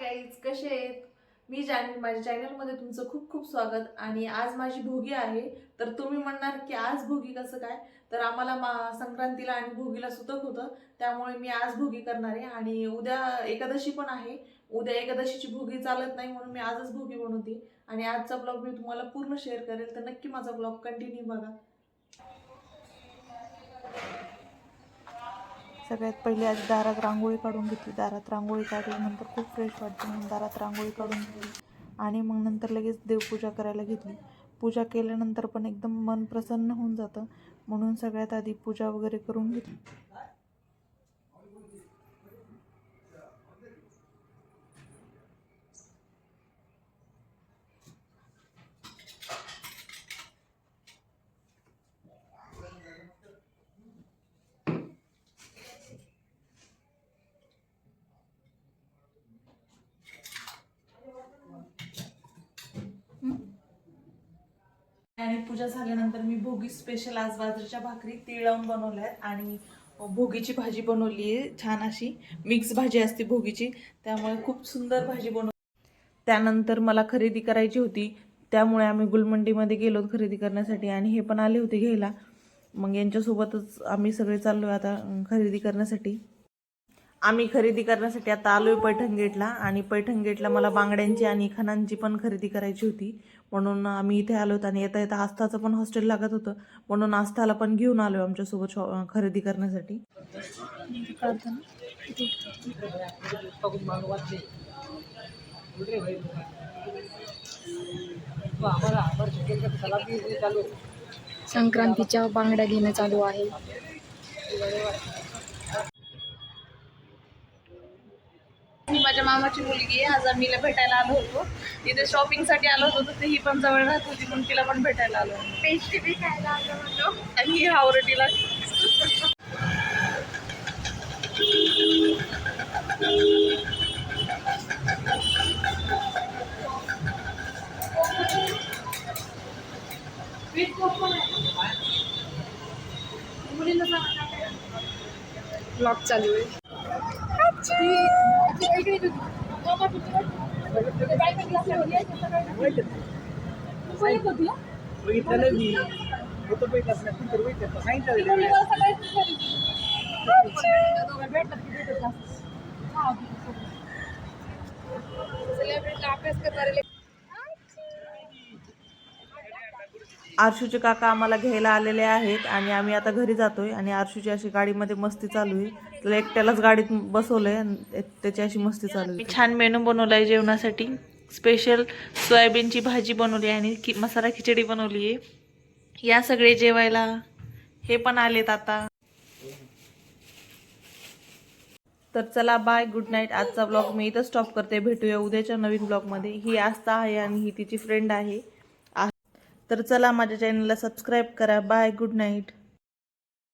Guys कसे आहेत? मी channel माझ्या चॅनलमध्ये तुमचं खूप खूप स्वागत आणि आज माझी भोगी आहे. तर तुम्ही म्हणणार की आज भोगी कसं काय? तर आम्हाला मा संक्रांतीला आणि भोगीला सुतक होतं. त्यामुळे मी आज भोगी करणार आहे आणि उद्या एकादशी पण आहे. उद्या एकादशीची भोगी चालत नाही म्हणून मी आजच भोगी बनवते. आणि आजचा ब्लॉग मी तुम्हाला पूर्ण शेअर करेल. तर नक्की माझा ब्लॉग कंटिन्यू बघा. सगळ्यात पहिले आधी दारात रांगोळी काढून घेतली. दारात रांगोळी काढल्यानंतर खूप फ्रेश वाटते म्हणून दारात रांगोळी काढून घेतली. आणि मग नंतर लगेच देवपूजा करायला घेतली. पूजा केल्यानंतर पण एकदम मन प्रसन्न होऊन जातं. म्हणून सगळ्यात आधी पूजा वगैरे करून घेतली. आणि पूजा झाल्यानंतर मी भोगी स्पेशल आज बाजरीच्या भाकरी तीळ लावून बनवल्या आहेत. आणि भोगीची भाजी बनवली आहे छान अशी. मिक्स भाजी असते भोगीची. त्यामुळे खूप सुंदर भाजी बनव त्यानंतर मला खरेदी करायची होती. त्यामुळे आम्ही गुलमंडीमध्ये गेलो खरेदी करण्यासाठी आणि हे पण आले होते घ्यायला. मग यांच्यासोबतच आम्ही सगळे चाललो आता खरेदी करण्यासाठी. आम्ही खरेदी करण्यासाठी आता आलोय पैठण गेटला आणि पैठण गेटला मला बांगड्यांची आणि खणांची पण खरेदी करायची होती. म्हणून आम्ही इथे आलो होतो आणि येता येता आस्थाचं पण हॉस्टेल लागत होतं. म्हणून आस्थाला पण घेऊन आलो आमच्यासोबत शॉ खरेदी करण्यासाठी. संक्रांतीच्या बांगड्या घेणं चालू आहे. माझ्या मामाची मुलगी आहे. आज आम्ही भेटायला आलो होतो. तिथे शॉपिंगसाठी आलो होतो तर ही पण जवळ राहत होती म्हणून तिला पण भेटायला आलो पेस्ट्री बी खायला आलो होतो. आणि ही हावरटीला ब्लॉग चालू आहे. बघितलेलं मी सांगितलं आरशूचे काका आम्हाला घ्यायला आलेले आहेत आणि आम्ही आता घरी जातोय आणि आरशूची अशी गाडीमध्ये मस्ती चालू आहे. तुला एकट्यालाच गाडीत बसवलंय त्याची अशी मस्ती चालू मी छान मेनू बनवलाय जेवणासाठी. स्पेशल सोयाबीनची भाजी बनवली आहे आणि कि मसाला खिचडी बनवली आहे या सगळे जेवायला. हे पण आलेत आता. तर चला बाय गुड नाईट आजचा ब्लॉग मी इथं स्टॉप करते. भेटूया उद्याच्या नवीन ब्लॉगमध्ये ही आस्था आहे आणि ही तिची फ्रेंड आहे. आ- तर चला माझ्या चॅनलला सबस्क्राईब करा. Bye good night